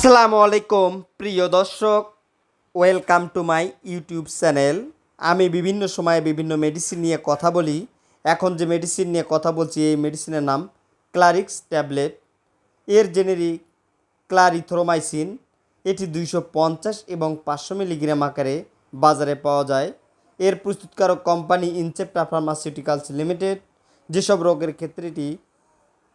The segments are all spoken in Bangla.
আসসালামু আলাইকুম, প্রিয় দর্শক। Welcome to my YouTube channel আমি বিভিন্ন সময়ে বিভিন্ন মেডিসিন নিয়ে কথা বলি। এখন যে মেডিসিন নিয়ে কথা বলছি, এই মেডিসিনের নাম ক্লারিক্স ট্যাবলেট এর জেনেরিক ক্লারিথ্রোমাইসিন এটি দুইশো পঞ্চাশ এবং পাঁচশো মিলিগ্রাম আকারে বাজারে পাওয়া যায়। এর প্রস্তুতকারক কোম্পানি ইনসেপ্টা ফার্মাসিউটিক্যালস লিমিটেড যেসব রোগের ক্ষেত্রে এটি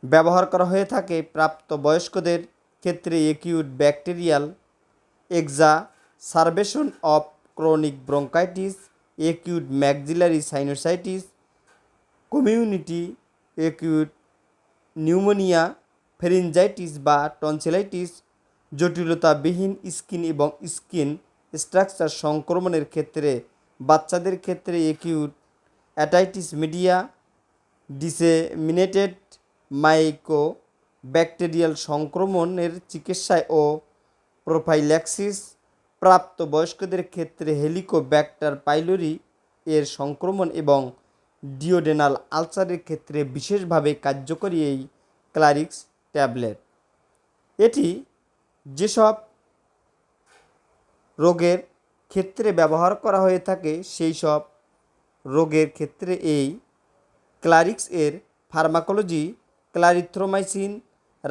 ব্যবহার করা হয়ে থাকে প্রাপ্ত বয়স্কদের ক্ষেত্রে acute bacterial exacerbation of chronic bronchitis acute maxillary sinusitis community acute pneumonia pharyngitis বা টনসিলাইটিস জটিলতাবিহীন স্কিন এবং স্কিন স্ট্রাকচার সংক্রমণের ক্ষেত্রে, বাচ্চাদের ক্ষেত্রে acute otitis media disseminated mycobacterial সংক্রমণের চিকিৎসায় ও প্রোফাইল্যাক্সিস প্রাপ্ত বয়স্কদের ক্ষেত্রে হেলিকোব্যাক্টার পাইলোরি এর সংক্রমণ এবং ডিওডেনাল আলসারের ক্ষেত্রে বিশেষভাবে কার্যকরী এই ক্লারিক্স ট্যাবলেট। এটি যেসব রোগের ক্ষেত্রে ব্যবহার করা হয়ে থাকে, সেই সব রোগের ক্ষেত্রে এই ক্লারিক্স এর ফার্মাকোলজি ক্লারিথ্রোমাইসিন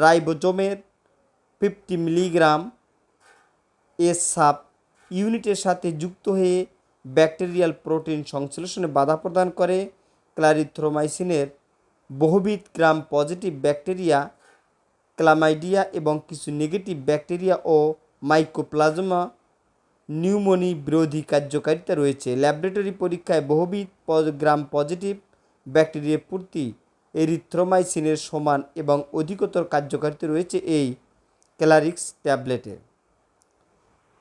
রাইবোজোমের ফিফটি মিলিগ্রাম এর সাব ইউনিটের সাথে যুক্ত হয়ে ব্যাকটেরিয়াল প্রোটিন সংশ্লেষণে বাধা প্রদান করে। ক্লারিথ্রোমাইসিনের বহুবিধ গ্রাম পজিটিভ ব্যাকটেরিয়া, ক্লামাইডিয়া এবং কিছু নেগেটিভ ব্যাকটেরিয়া ও মাইকোপ্লাজমা নিউমোনি বিরোধী কার্যকারিতা রয়েছে। ল্যাবরেটরি পরীক্ষায় বহুবিধ গ্রাম পজিটিভ ব্যাকটেরিয়া পূর্তি এরিথ্রোমাইসিনের সমান এবং অধিকতর কার্যকারিতা রয়েছে এই ক্যালারিক্স ট্যাবলেটে।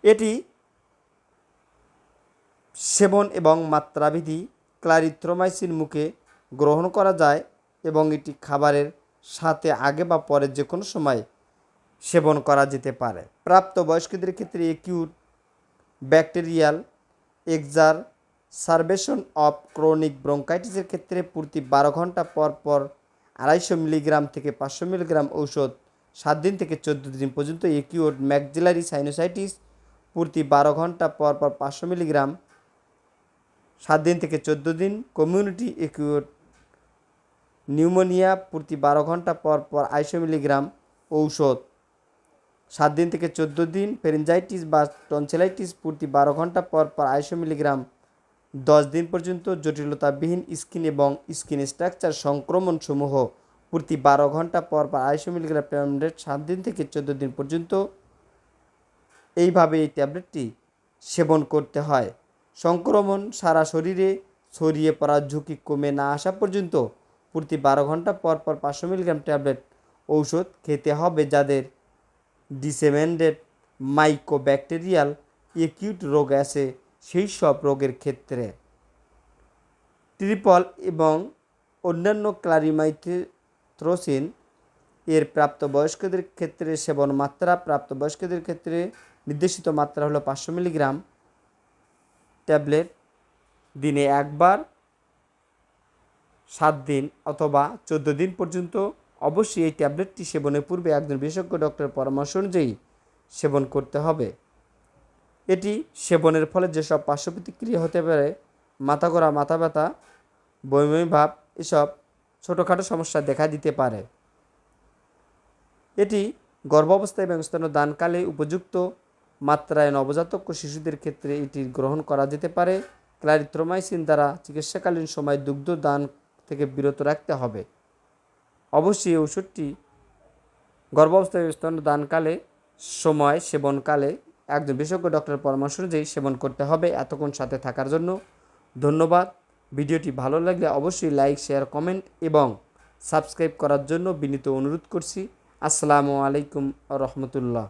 এটি সেবন এবং মাত্রাবিধি ক্লারিথ্রোমাইসিন মুখে গ্রহণ করা যায় এবং এটি খাবারের সাথে আগে বা পরে যে কোনো সময় সেবন করা যেতে পারে। প্রাপ্ত বয়স্কদের ক্ষেত্রে acute bacterial, exacerbation of chronic ব্রঙ্কাইটিসের ক্ষেত্রে প্রতি বারো ঘণ্টা পর পর আড়াইশো মিলিগ্রাম থেকে পাঁচশো মিলিগ্রাম ঔষধ সাত দিন থেকে চোদ্দ দিন পর্যন্ত একিউট ম্যাকজিলারি সাইনোসাইটিস প্রতি বারো ঘণ্টা পর পর পাঁচশো মিলিগ্রাম সাত দিন থেকে চোদ্দ দিন কমিউনিটি একিউট নিউমোনিয়া প্রতি বারো ঘণ্টা পর পর আড়াইশো মিলিগ্রাম ঔষধ সাত দিন থেকে চোদ্দ দিন ফেরেঞ্জাইটিস বা টনসিলাইটিস প্রতি বারো ঘণ্টা পর পর আড়াইশো মিলিগ্রাম দশ দিন পর্যন্ত জটিলতাবিহীন স্কিন এবং স্কিন স্ট্রাকচার সংক্রমণ সমূহ প্রতি বারো ঘণ্টা পর পর আড়াইশো মিলিগ্রাম ট্যাবলেট সাত দিন থেকে চোদ্দ দিন পর্যন্ত এইভাবে এই ট্যাবলেটটি সেবন করতে হয়। সংক্রমণ সারা শরীরে ছড়িয়ে পড়ার ঝুঁকি কমে না আসা পর্যন্ত প্রতি বারো ঘণ্টা পর পর পাঁচশো মিলিগ্রাম ট্যাবলেট ঔষধ খেতে হবে যাদের ডিসেমেন্ডেড মাইকোব্যাকটেরিয়াল একিউট রোগ আছে। সেই সব রোগের ক্ষেত্রে ট্রিপল এবং অন্যান্য ক্লারিমাইথ্রোসিন এর প্রাপ্তবয়স্কদের ক্ষেত্রে সেবন মাত্রা, প্রাপ্তবয়স্কদের ক্ষেত্রে নির্দেশিত মাত্রা হলো পাঁচশো মিলিগ্রাম। ট্যাবলেট দিনে একবার, সাত দিন অথবা চোদ্দ দিন পর্যন্ত। অবশ্যই এই ট্যাবলেটটি সেবনের পূর্বে একজন বিশেষজ্ঞ ডক্টরের পরামর্শ অনুযায়ী সেবন করতে হবে। এটি সেবনের ফলে যেসব পার্শ্ব প্রতিক্রিয়া হতে পারে, মাথা ঘোরা, মাথা ব্যথা বমি ভাব, এসব ছোটোখাটো সমস্যা দেখা দিতে পারে। এটি গর্ভাবস্থায় এবং স্তনদানকালে উপযুক্ত মাত্রায় নবজাতক ও শিশুদের ক্ষেত্রে এটি গ্রহণ করা যেতে পারে। ক্লারিথ্রোমাইসিন দ্বারা চিকিৎসাকালীন সময় দুগ্ধ দান থেকে বিরত রাখতে হবে। অবশ্যই ওষুধটি গর্ভাবস্থায় স্তনদানকালে সময় সেবনকালে একজন বিশেষজ্ঞ ডক্টরের পরামর্শ অনুযায়ী সেবন করতে হবে এতক্ষণ সাথে থাকার জন্য। ধন্যবাদ। ভিডিওটি ভালো লাগলে অবশ্যই লাইক, শেয়ার, কমেন্ট এবং সাবস্ক্রাইব করার জন্য বিনীত অনুরোধ করছি। আসসালামু আলাইকুম রহমতুল্লাহ।